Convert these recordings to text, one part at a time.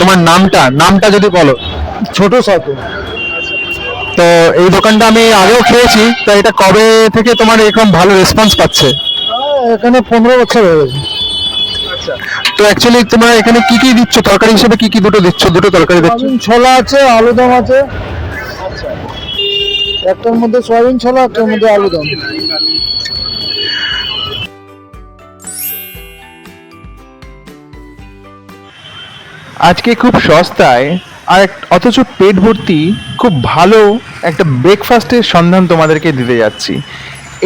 তোমার নামটা নামটা যদি বলো। ছোট সাথে তো এই দোকানটা আমি আগেও খেয়েছি তো এটা কবে থেকে তোমার এরকম ভালো রেসপন্স পাচ্ছে? এখানে পনেরো বছর হয়ে গেছে। তো অ্যাকচুয়ালি তোমরা এখানে কি কি দিচ্ছ? তরকারি হিসেবে কি কি দুটো দিচ্ছ? দুটো তরকারি দিচ্ছ। ছোলা আছে আলুদম আছে। একটার মধ্যে সয়াবিন ছোলা একটার মধ্যে আলুদম আজকে খুব সস্তায়, আর অথচ পেট ভর্তি খুব ভালো একটা ব্রেকফাস্টের সন্ধান তোমাদেরকে দিতে যাচ্ছি।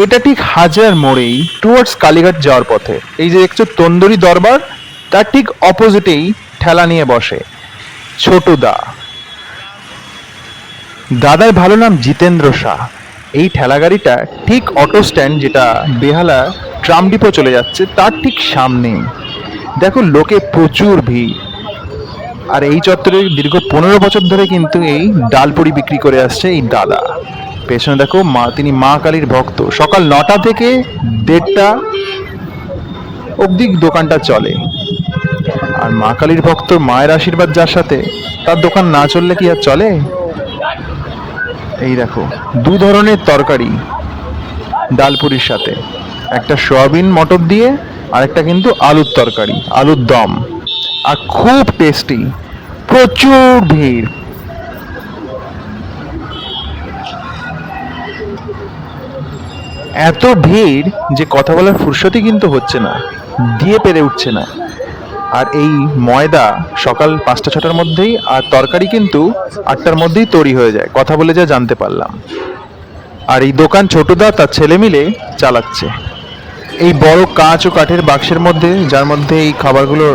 এটা ঠিক হাজার মোড়েই টুয়ার্ডস কালীঘাট যাওয়ার পথে। এই যে দেখছ তন্দুরি দরবার, তার ঠিক অপোজিটেই ঠেলা নিয়ে বসে। ছোটদা দাদার ভালো নাম জিতেন্দ্র শাহ। এই ঠেলা গাড়িটা ঠিক অটো স্ট্যান্ড যেটা বেহালা ট্রাম ডিপো চলে যাচ্ছে, তার ঠিক সামনেই। দেখো লোকে প্রচুর ভিড়। আর এই চত্বরে দীর্ঘ পনেরো বছর ধরে কিন্তু এই ডালপুরি বিক্রি করে আসছে এই দাদা। পেছনে দেখো মা, তিনি মা কালীর ভক্ত। সকাল নটা থেকে দেড়টা অবধি দোকানটা চলে। আর মা কালীর ভক্ত মায়ের আশীর্বাদ যার সাথে, তার দোকান না চললে কি আর চলে? এই দেখো, দু ধরনের তরকারি ডালপুরির সাথে। একটা সয়াবিন মটর দিয়ে আর একটা কিন্তু আলুর তরকারি, আলুর দম। আর খুব টেস্টি প্রচুর ভিড়। এত ভিড় যে কথা বলার ফুরসতই কিন্তু হচ্ছে না, দিয়ে পেরে উঠছে না। আর এই ময়দা সকাল পাঁচটা, ছটার মধ্যেই আর তরকারি কিন্তু আটটার মধ্যেই তৈরি হয়ে যায়, কথা বলে যা জানতে পারলাম। আর এই দোকান ছোটদা তার ছেলে মিলে চালাচ্ছে। এই বড় কাঁচ ও কাঠের বাক্সের মধ্যে, যার মধ্যে এই খাবারগুলো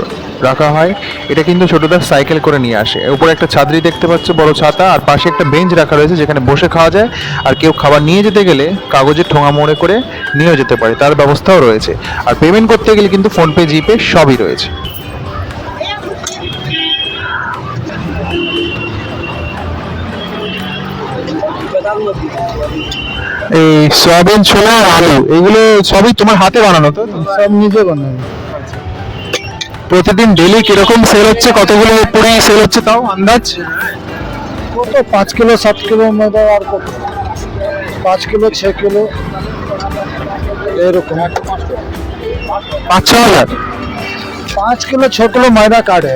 রাখা হয়, এটা কিন্তু ছোটদার সাইকেল করে নিয়ে আসে। উপরে একটা ছাদরি দেখতে পাচ্ছ, বড় ছাতা, আর পাশে একটা বেঞ্চ রাখা রয়েছে যেখানে বসে খাওয়া যায়। আর কেউ খাবার নিয়ে যেতে গেলে কাগজের ঠোঙা মোড়ে করে নিয়েও যেতে পারে, তার ব্যবস্থাও রয়েছে। আর পেমেন্ট করতে গেলে কিন্তু ফোনপে জিপে সবই রয়েছে। এই সয়াবিন, ছোলা, আলু, এগুলো সবই তোমার হাতে বানানো তো? সব নিজে বানাবে প্রতিদিন ডেলি কীরকম সেল হচ্ছে? কতগুলো পুরি সেল হচ্ছে তাও আন্দাজ? কত পাঁচ কিলো সাত কিলো ময়দা আর কত? পাঁচ কিলো ছ কিলো এরকম। পাঁচ ছ হাজার? পাঁচ কিলো ছ কিলো ময়দা কাটে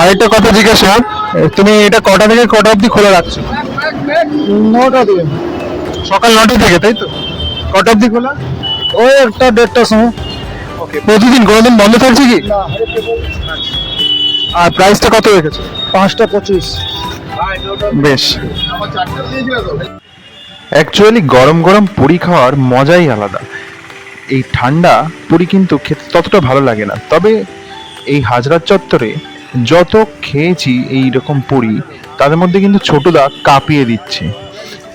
আরেকটা কথা জিজ্ঞাসা তুমি এটা কটা থেকে কটা অবধি খোলা রাখছো? নটা দিয়ে সকাল নটা থেকে তাই তো? কটা অবধি খোলা? ওই একটা দেড়টার সময়। ওকে প্রতিদিন কোনোদিন বন্ধ থাকছে কি? আর প্রাইসটা কত রেখেছো? পাঁচটা পঁচিশ। বেশ। অ্যাকচুয়ালি গরম গরম পুরি খাওয়ার মজাই আলাদা। এই ঠান্ডা পুরি কিন্তু খেতে ততটা ভালো লাগে না। তবে এই হাজরার চত্বরে যত খেয়েছি এই রকম পুরি, তাদের মধ্যে কিন্তু ছোটদা কাঁপিয়ে দিচ্ছে।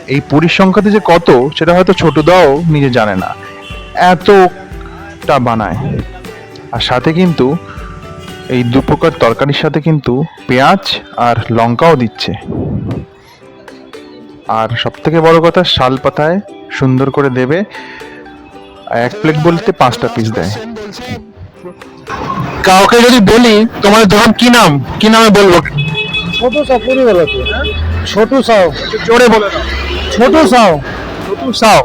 এই পুরীর সংখ্যাতে যে কত, সেটা হয়তো ছোটদাও নিজে জানে না। এতটা বানায়। আর সাথে কিন্তু এই দু প্রকার তরকারির সাথে কিন্তু পেঁয়াজ আর লঙ্কাও দিচ্ছে। আর সব থেকে বড় কথা, শাল পাতায় সুন্দর করে দেবে। এক প্লেট বলতে পাঁচটা পিস দেয়। কাউকে যদি বলি তোমার দোকান কি নাম? কি নামে বলব? ছোট সাও পুরি বেলাতে ছোট সাও জোরে বলে। ছোট সাও ছোটু সাও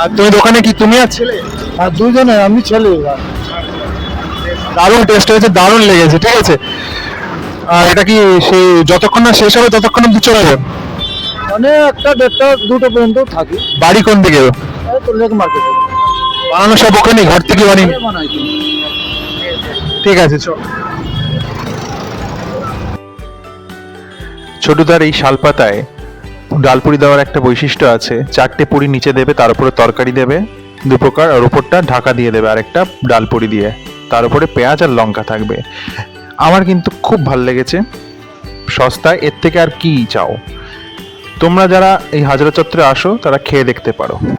আর তুমি দোকানে কি তুমি আর ছেলে আর দুজনে আমি ছেলে দারুণ টেস্ট হয়েছে দারুণ লেগেছে ঠিক আছে? আর এটা কি সেই যতক্ষণ না শেষ হবে ততক্ষণ অব্দি চলে যাবে? মানে একটা দেড়টা দুটো পর্যন্ত থাকি। বাড়ি কোন দিকে? তো লেক মার্কেটে। বানানো সব ওখানে ঘর থেকে বানিয়ে ঠিক আছে চল। ছোটদার এই শালপাতায় ডাল পুরি দেওয়ার একটা বৈশিষ্ট্য আছে। চারটে পুরি নিচে দেবে তার উপরে তরকারি দেবে দু প্রকার আর উপরটা ঢাকা দিয়ে দেবে আর একটা ডাল পুরি দিয়ে। তার উপরে পেঁয়াজ আর লঙ্কা থাকবে। আমার কিন্তু খুব ভালো লেগেছে। সস্তায় এর থেকে আর কি চাও? তোমরা যারা এই হাজরা চত্বরে আসো তারা খেয়ে দেখতে পারো।